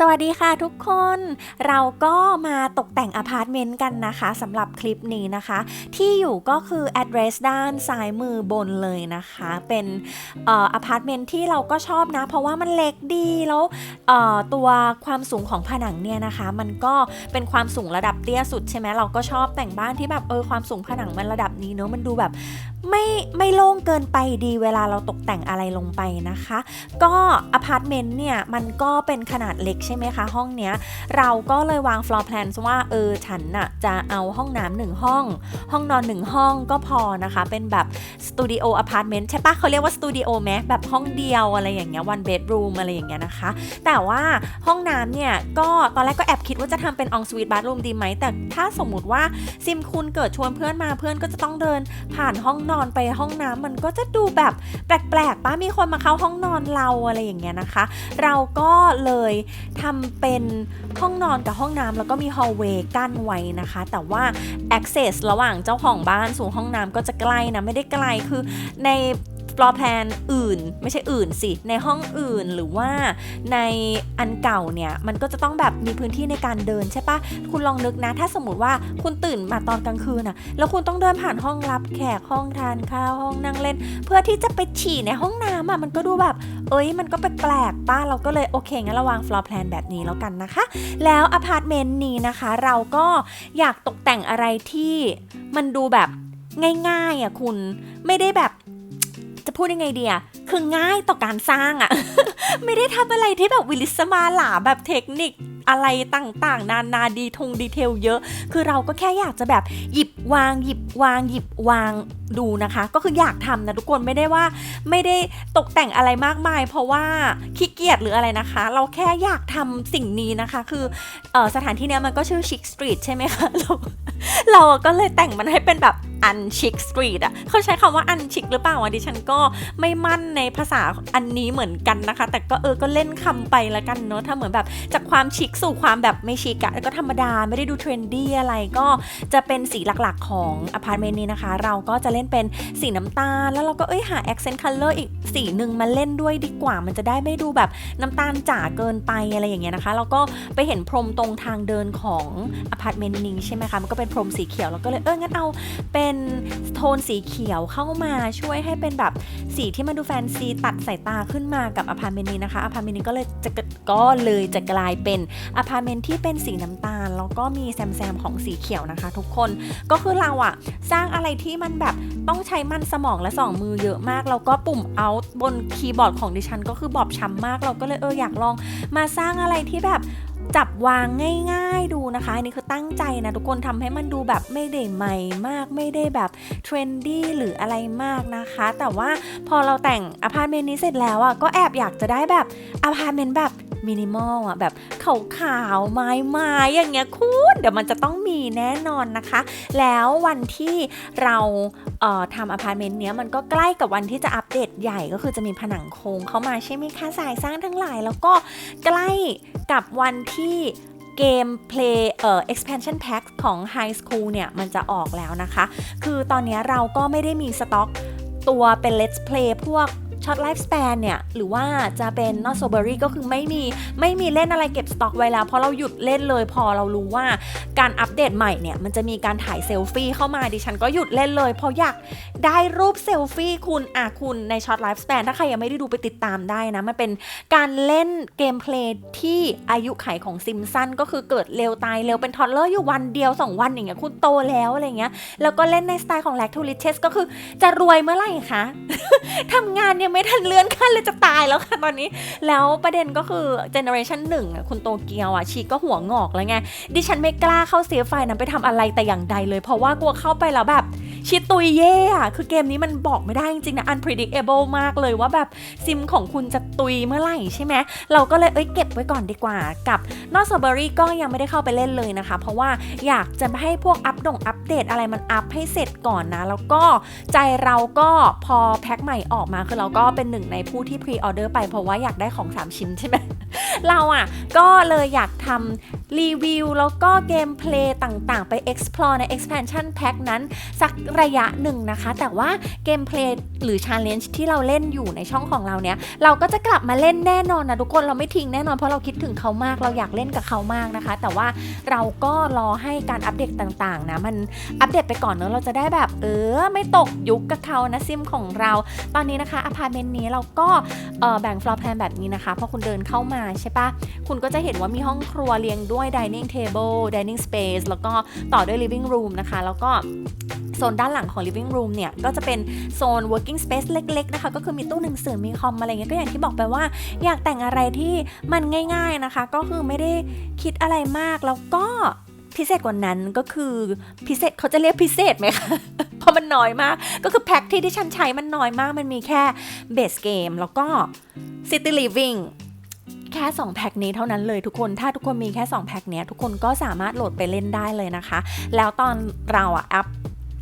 สวัสดีค่ะทุกคน เราก็มาตกแต่งอพาร์ตเมนต์กันนะคะสำหรับคลิปนี้นะคะ ที่อยู่ก็คือ address ด้านซ้ายมือบนเลยนะคะ เป็นออพาร์ตเมนต์ที่เราก็ชอบนะ เพราะว่ามันเล็กดีแล้วตัวความสูงของผนังเนี่ยนะคะ มันก็เป็นความสูงระดับเตี้ยสุดใช่ไหมเราก็ชอบแต่งบ้านที่แบบเออความสูงผนังมันระดับนี้เนอะมันดูแบบไม่ไม่โล่งเกินไปดีเวลาเราตกแต่งอะไรลงไปนะคะ ก็อพาร์ตเมนต์เนี่ยมันก็เป็นขนาดเล็กใช่ไหมคะ ห้องเนี้ยเราก็เลยวาง floor plan ว่าเออฉันน่ะจะเอาห้องน้ำหนึ่งห้อง ห้องนอนหนึ่งห้องก็พอนะคะ เป็นแบบสตูดิโออพาร์ตเมนต์ใช่ปะเขาเรียกว่าสตูดิโอไหมแบบห้องเดียวอะไรอย่างเงี้ย one bedroom อะไรอย่างเงี้ยนะคะ แต่ว่าห้องน้ำเนี่ยก็ตอนแรกก็แอบคิดว่าจะทำเป็นองสวีทบ t รูมดีไหม แต่ถ้าสมมติว่าซิมคุณเกิดชวนเพื่อนมาเพื่อนก็จะต้องเดิน ผ่านห้องนอนไปห้องน้ำมันก็จะดูแบบแปลกๆป้ามีคนมาเข้าห้องนอนเราอะไรอย่างเงี้ยนะคะ เราก็เลยทำเป็นห้องนอนกับห้องน้ำแล้วก็มี hallway กั้นไว้นะคะ แต่ว่า access ระหว่างเจ้าของบ้านสู่ห้องน้ำก็จะใกล้นะ ไม่ได้ไกลคือใน floor plan อื่นไม่ใช่อื่นสิ ในห้องอื่นหรือว่าในอันเก่าเนี่ย มันก็จะต้องแบบมีพื้นที่ในการเดินใช่ปะคุณลองนึกนะ ถ้าสมมติว่าคุณตื่นมาตอนกลางคืนอะแล้วคุณต้องเดินผ่านห้องรับแขกห้องทานข้าวห้องนั่งเล่น เพื่อที่จะไปฉี่ในห้องน้ำอะมันก็ดูแบบ เอ้ยมันก็แปลกๆป้าเราก็เลยโอเคงั้นเราวางฟลอร์แพลนแบบนี้แล้วกันนะคะ แล้วอพาร์ตเมนต์นี้นะคะ เราก็อยากตกแต่งอะไรที่มันดูแบบง่ายๆอะคุณไม่ได้แบบจะพูดยังไงดีอะคือง่ายต่อการสร้างอะ ไม่ได้ทำอะไรที่แบบวิลิสมาหลาแบบเทคนิค อะไรต่างๆ นานาดีทงดีเทลเยอะ คือเราก็แค่อยากจะแบบหยิบวางหยิบวางหยิบวางดูนะคะ ก็คืออยากทำนะทุกคนไม่ได้ว่าไม่ได้ตกแต่งอะไรมากมาย เพราะว่าขี้เกียจหรืออะไรนะคะ เราแค่อยากทำสิ่งนี้นะคะ คือออสถานที่เนี้ยมันก็ชื่อชิคสตรีทใช่ไหมคะเราเราก็เลยแต่งมันให้เป็นแบบ อันชิคสตรีทอะเขาใช้คำว่าอันชิคหรือเปล่าวะดิฉันก็ไม่มั่นในภาษาอันนี้เหมือนกันนะคะ แต่ก็เออก็เล่นคำไปล้วกันเนอะถ้าเหมือนแบบจากความชิคสู่ความแบบไม่ชิคอะก็ธรรมดาไม่ได้ดูเทรนดี้อะไรก็จะเป็นสีหลักๆของอพาร์ตเมนต์นี้นะคะ เราก็จะเล่นเป็นสีน้ำตาล แล้วเราก็เอ้ยหา accent color อีกสีหนึ่งมาเล่นด้วยดีกว่า มันจะได้ไม่ดูแบบน้ำตาลจ๋าเกินไปอะไรอย่างเงี้ยนะคะแล้วก็ไปเห็นพรมตรงทางเดินของอพาร์ตเมนต์นี้ใช่ไหมคะมันก็เป็นพรมสีเขียวเราก็เลยเอองั้นเอาเป็นโทนสีเขียวเข้ามาช่วยให้เป็นแบบสีที่มันดูแฟนซีตัดสายตาขึ้นมากับอพาร์ตเมนต์นี้นะคะอพาร์ตเมนต์นี้ก็เลยจะก็เลยจะกลายเป็นอพาร์ตเมนต์ที่เป็นสีน้ำตาล แล้วก็มีแซมแซมของสีเขียวนะคะ ทุกคนก็คือเราอะสร้างอะไรที่มันแบบต้องใช้มันสมองและสองมือเยอะมากแล้วก็ปุ่ม out บนคีย์บอร์ดของดิฉัน ก็คือบอบช้ำมาก เราก็เลยเอออยากลองมาสร้างอะไรที่แบบ จับวางง่าย ๆดูนะคะอันนี้คือตั้งใจนะทุกคนทำให้มันดูแบบไม่ได้ใหม่มาก ไม่ได้แบบเทรนดี้หรืออะไรมากนะคะ แต่ว่าพอเราแต่งอพาร์ตเมนต์นี้เสร็จแล้วอะก็แอบอยากจะได้แบบอพาร์ตเมนต์แบบมินิมอลอะแบบขาวๆไม้ไม้ๆอย่างเงี้ยคุณเดี๋ยวมันจะต้องมีแน่นอนนะคะ แล้ววันที่เราเอ่อทำอพาร์ตเมนต์เนี้ยมันก็ใกล้กับวันที่จะอัปเดตใหญ่ก็คือจะมีผนังโครงเข้ามาใช่ไหมคะสายสร้างทั้งหลาย แล้วก็ใกล้ กับวันที่เกม Play เอ่อ expansion pack ของ High School เนี่ย มันจะออกแล้วนะคะ คือตอนนี้เราก็ไม่ได้มีสต็อกตัวเป็น Let's Play พวก ช็อตไลฟ์ส a ปนเนี่ยหรือว่าจะเป็น not so berry ก็คือไม่มีไม่มีเล่นอะไรเก็บสต็อกไว้แล้วเพราะเราหยุดเล่นเลยพอเรารู้ว่าการอัปเดตใหม่เนี่ยมันจะมีการถ่ายเซลฟี่เข้ามาดิฉันก็หยุดเล่นเลยเพราะอยากได้รูปเซลฟี่คุณอะคุณในช็อตไลฟ์ส a ปนถ้าใครยังไม่ได้ดูไปติดตามได้นะ มันเป็นการเล่นเกมเพลย์ที่อายุไขของซิมสันก็คือเกิดเร็วตายเร็วเป็นทอดเลอร์อยู่วันเดียว 2 วันอย่างเงี้ยคุณโตแล้วอะไรเงี้ยแล้วก็เล่นในสไตล์ของ l a c t o l i c h e s ก็คือจะรวยเมื่อไหร่คะทำงานยังไม่ทันเลื่อนขั้นเลยจะตายแล้วค่ะตอนนี้ แล้วประเด็นก็คือเจเนอเรชันหนึ่งคุณโตเกียวอะชีก็หัวงอกแล้วไงดิฉันไม่กล้าเข้าเซฟไฟนั้นไปทำอะไรแต่อย่างใดเลย เพราะว่ากลัวเข้าไปแล้วแบบ ชิตุยเย่อะคือเกมนี้มันบอกไม่ได้จริงๆนะ unpredictable มากเลยว่าแบบซิมของคุณจะตุยเมื่อไหร่ใช่ไหมเราก็เลยเอ้ยเก็บไว้ก่อนดีกว่ากับนอสเบอรี่ก็ยังไม่ได้เข้าไปเล่นเลยนะคะ เพราะว่าอยากจะให้พวกอัปดงอัปเดตอะไรมันอัปให้เสร็จก่อนนะ แล้วก็ใจเราก็พอแพ็คใหม่ออกมาคือเราก็เป็นหนึ่งในผู้ที่พรีออเดอร์ไปเพราะว่าอยากได้ของ 3 ชิ้นใช่ไหม เราอะก็เลยอยากทำรีวิว แล้วก็เกมเพลย์ต่างๆ ไป explore ใน expansion pack นั้น สักระยะหนึ่งนะคะ แต่ว่าเกมเพลย์หรือ challenge ที่เราเล่นอยู่ในช่องของเราเนี้ยเราก็จะกลับมาเล่นแน่นอนนะทุกคนเราไม่ทิ้งแน่นอนเพราะเราคิดถึงเขามากเราอยากเล่นกับเขามากนะคะ แต่ว่าเราก็รอให้การอัปเดตต่างๆนะมันอัปเดตไปก่อนเนอะเราจะได้แบบเออไม่ตกยุคกับเขานะซิมของเรา ตอนนี้นะคะอพาร์ตเมนต์นี้เราก็แบ่ง floor plan แบบนี้นะคะพอคุณเดินเข้ามาใช่ปะคุณก็จะเห็นว่ามีห้องครัวเรียงด้วย dining table dining space แล้วก็ต่อด้วย living room นะคะ แล้วก็โซนด้านหลังของ living room เนี่ย ก็จะเป็นโซน working space เล็ก ๆ นะคะ ก็คือมีตู้หนังสือมีคอมอะไรเงี้ยก็อย่างที่บอกไปว่า อยากแต่งอะไรที่มันง่าย ๆนะคะ ก็คือไม่ได้คิดอะไรมากแล้วก็พิเศษกว่านั้นก็คือพิเศษเขาจะเรียกพิเศษไหมคะเพราะมันน้อยมาก ก็คือแพ็คที่ที่ฉันใช้มันน้อยมาก มันมีแค่เบสเกมแล้วก็ City Living แค่ 2 แพ็คนี้เท่านั้นเลยทุกคน ถ้าทุกคนมีแค่ 2 แพ็คเนี้ยทุกคนก็สามารถโหลดไปเล่นได้เลยนะคะ แล้วตอนเราอะอัพ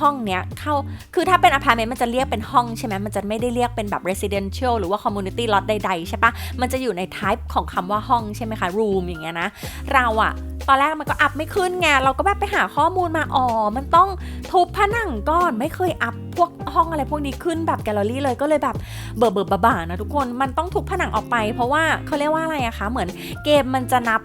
ห้องเนี้ยเข้า คือถ้าเป็นอพาร์ตเมนต์มันจะเรียกเป็นห้องใช่ไหมมันจะไม่ได้เรียกเป็นแบบ residential หรือว่า community lot ใดๆใช่ปะมันจะอยู่ใน type ของคำว่าห้องใช่ไหมคะ room อย่างเงี้ยนะ เราอะตอนแรกมันก็อัพไม่ขึ้นไง เราก็แบบไปหาข้อมูลมา อ๋อ มันต้องทุบผนังก่อน ไม่เคยอัพพวกห้องอะไรพวกนี้ขึ้นแบบแกลเลอรี่เลย ก็เลยแบบเบื่อเบื่อบ่าๆนะทุกคน มันต้องทุบผนังออกไป เพราะว่าเขาเรียกว่าอะไรอะคะ เหมือนเกมมันจะนับ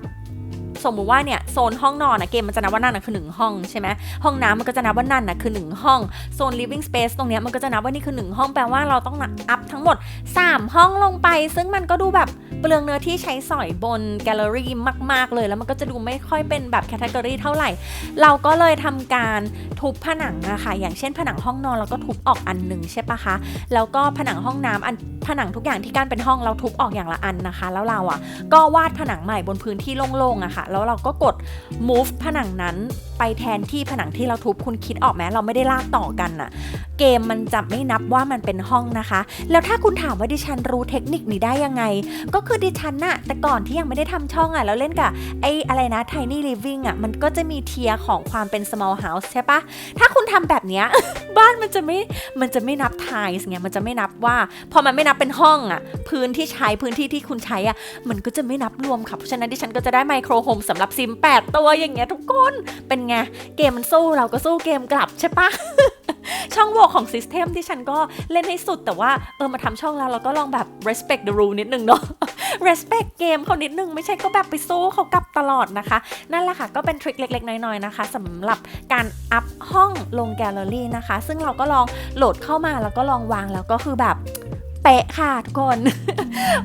สมมุติว่าเนี่ย โซนห้องนอนนะเกมมันจะนับว่านั่นนะคือหนึ่งห้องใช่ไหมห้องน้ำมันก็จะนับว่านั่นนะคือหนึ่งห้องโซน living space ตรงนี้มันก็จะนับว่านี่คือหนึ่งห้องแปลว่าเราต้องอัพทั้งหมด 3 ห้องลงไป ซึ่งมันก็ดูแบบ เปลืองเนื้อที่ใช้สอยบนแกลเลอรี่มาก ๆ เลย แล้วมันก็จะดูไม่ค่อยเป็นแบบแคตตากรีเท่าไหร่ เราก็เลยทำการทุบผนังอะค่ะ อย่างเช่นผนังห้องนอนเราก็ทุบออกอันหนึ่งใช่ปะคะ แล้วก็ผนังห้องน้ำอันผนังทุกอย่างที่กั้นเป็นห้องเราทุบออกอย่างละอันนะคะ แล้วเราอะก็วาดผนังใหม่บนพื้นที่โล่งๆอะค่ะ แล้วเราก็กด move ผนังนั้นไปแทนที่ผนังที่เราทุบคุณคิดออกไหมเราไม่ได้ลากต่อกันอะเกมมันจะไม่นับว่ามันเป็นห้องนะคะ แล้วถ้าคุณถามว่าดิฉันรู้เทคนิคนี้ได้ยังไง ก็คือือดิฉันน่ะ แต่ก่อนที่ยังไม่ได้ทำช่องอะแล้วเล่นกับไอ้อะไรนะ tiny living อะมันก็จะมีเทียของความเป็น small house ใช่ปะถ้าคุณทำแบบเนี้ยบ้านมันจะไม่ มันจะไม่นับ tiles ไงมันจะไม่นับว่า พอมันไม่นับเป็นห้องอะพื้นที่ใช้พื้นที่ที่คุณใช้อะมันก็จะไม่นับรวมค่ะ เพราะฉะนั้นดิฉันก็จะได้ไมโครโฮมสำหรับซิม 8 ตัวอย่างเงี้ยทุกคน เป็นไง เกมมันสู้เราก็สู้เกมกลับใช่ปะช่องโหว่ของซิสเต็มที่ฉันก็เล่นให้สุดแต่ว่าเออมาทำช่องแล้วเราก็ลองแบบ respect the rule นิดนึงเนาะ respect เกมเขานิดนึง ไม่ใช่ก็แบบไปสู้เขากลับตลอดนะคะ นั่นแหละค่ะก็เป็นทริคเล็ก ๆ น้อยๆนะคะสำหรับการอัพห้องลงแกลเลอรี่นะคะ ซึ่งเราก็ลองโหลดเข้ามาแล้วก็ลองวางแล้วก็คือแบบเป๊ะค่ะทุกคน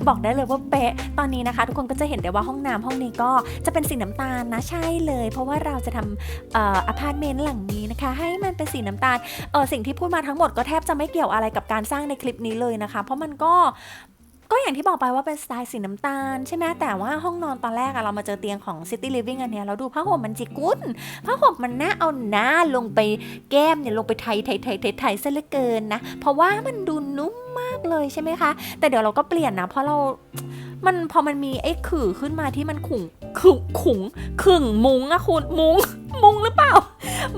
บอกได้เลยว่าเป๊ะ ตอนนี้นะคะ ทุกคนก็จะเห็นได้ว่าห้องน้ำห้องนี้ก็จะเป็นสีน้ำตาลนะใช่เลย เพราะว่าเราจะทำออพาร์ตเมนต์หลังนี้นะคะ ให้มันเป็นสีน้ำตาลเออสิ่งที่พูดมาทั้งหมดก็แทบจะไม่เกี่ยวอะไรกับการสร้างในคลิปนี้เลยนะคะ เพราะมันก็ ก็อย่างที่บอกไปว่าเป็นสไตล์สีน้ำตาลใช่ไหมแต่ว่าห้องนอนตอนแรกอะเรามาเจอเตียงของ City Living อันเนี้ยเราดูผ้าห่มมันจิกุนผ้าห่มมันน่าเอาหน้าลงไปแก้มเนี่ยลงไปไทยไทยไทยไทยไทยซะเหลือเกินนะ เพราะว่ามันดูนุ่มมากเลยใช่ไหมคะ แต่เดี๋ยวเราก็เปลี่ยนนะ เพราะเรามันพอมันมีไอ้ขื่อขึ้นมาที่มันขุงขุงขุงขึ่งมุ้งอะคุณมุ้งมุ้งหรือเปล่า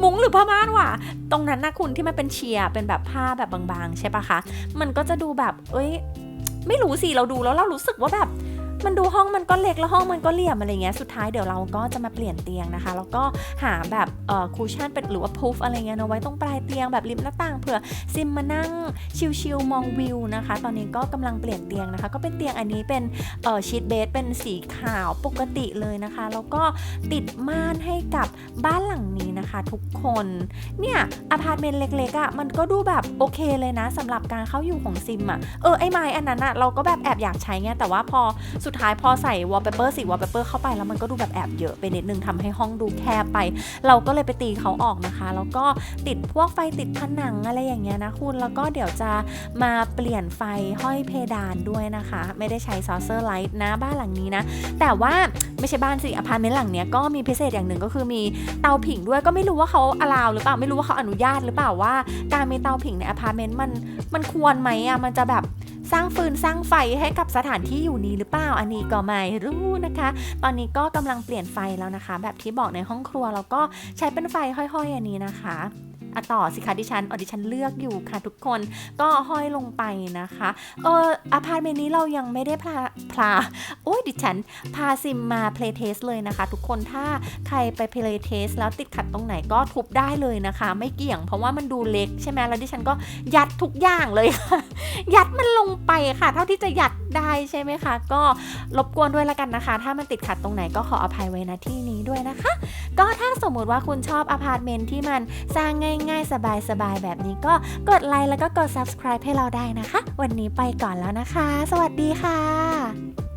มุ้งหรือผ้าม่านวะตรงนั้นนะคุณที่มันเป็นเชียร์เป็นแบบผ้าแบบบางๆ ใช่ปะคะ มันก็จะดูแบบ เอ้ย ไม่รู้สิเราดูแล้วเรารู้สึกว่าแบบ มันดูห้องมันก็เล็กแล้วห้องมันก็เหลี่ยมอะไรเงี้ยสุดท้ายเดี๋ยวเราก็จะมาเปลี่ยนเตียงนะคะ แล้วก็หาแบบเอ่อคูชั่นเป็นหรือว่าพูฟอะไรเงี้ยเนาไว้ตรงปลายเตียงแบบริมหน้าต่างเผื่อซิมมานั่งชิลๆมองวิวนะคะ ตอนนี้ก็กำลังเปลี่ยนเตียงนะคะ ก็เป็นเตียงอันนี้เป็นเอ่อชีทเบสเป็นสีขาวปกติเลยนะคะ แล้วก็ติดม่านให้กับบ้านหลังนี้นะคะทุกคนเนี่ยอพาร์ตเมนต์เล็กๆอะ่ะมันก็ดูแบบโอเคเลยนะสำหรับการเข้าอยู่ของซิมอะ่ะเออไอ้ไม้อันนั้นอะ่ะเราก็แบบแอบอยากใช้ไงแต่ว่าพอสุุดท้ายพอใส่วอลเปเปอร์สีวอลเปเปอร์เข้าไปแล้วมันก็ดูแบบแอบเยอะไปนิดนึงทำให้ห้องดูแคบไป เราก็เลยไปตีเขาออกนะคะ แล้วก็ติดพวกไฟติดผนังอะไรอย่างเงี้ยนะคุณ แล้วก็เดี๋ยวจะมาเปลี่ยนไฟห้อยเพดานด้วยนะคะ ไม่ได้ใช้ซอเซอร์ไลท์นะบ้านหลังนี้นะ แต่ว่าไม่ใช่บ้านสิอพาร์ตเมนต์หลังเนี้ยก็มีพิเศษอย่างหนึ่งก็คือมีเตาผิงด้วยก็ไม่รู้ว่าเขาอลาวหรือเปล่าไม่รู้ว่าเขาอนุญาตหรือเปล่าว่า การมีเตาผิงในอพาร์ตเมนต์มันมันควรไหมอะมันจะแบบ สร้างฟืนสร้างไฟให้กับสถานที่อยู่นี้หรือเปล่าอันนี้ก็ไม่รู้นะคะ ตอนนี้ก็กำลังเปลี่ยนไฟแล้วนะคะ แบบที่บอกในห้องครัวแล้วก็ใช้เป็นไฟห้อยๆ อันนี้นะคะ อะต่อสิคะดิฉันออดิฉันเลือกอยู่ค่ะทุกคนก็ห้อยลงไปนะคะเอออพาร์ตเมนต์นี้เรายังไม่ได้พาพาโอ้ยดิฉันพาซิมมาเพลย์เทสเลยนะคะ ทุกคนถ้าใครไปเพลย์เทสแล้วติดขัดตรงไหนก็ทุบได้เลยนะคะ ไม่เกี่ยงเพราะว่ามันดูเล็กใช่ไหมแล้วดิฉันก็ยัดทุกอย่างเลยค่ะยัดมันลงไปค่ะ เท่าที่จะยัดได้ใช่ไหมคะ ก็รบกวนด้วยละกันนะคะ ถ้ามันติดขัดตรงไหนก็ขออภัยไว้ณที่นี้ด้วยนะคะ ก็ถ้าสมมุติว่าคุณชอบอพาร์ตเมนต์ที่มันสร้างง่าย ๆ สบายๆแบบนี้ก็กดไลค์แล้วก็กด subscribe ให้เราได้นะคะ วันนี้ไปก่อนแล้วนะคะ สวัสดีค่ะ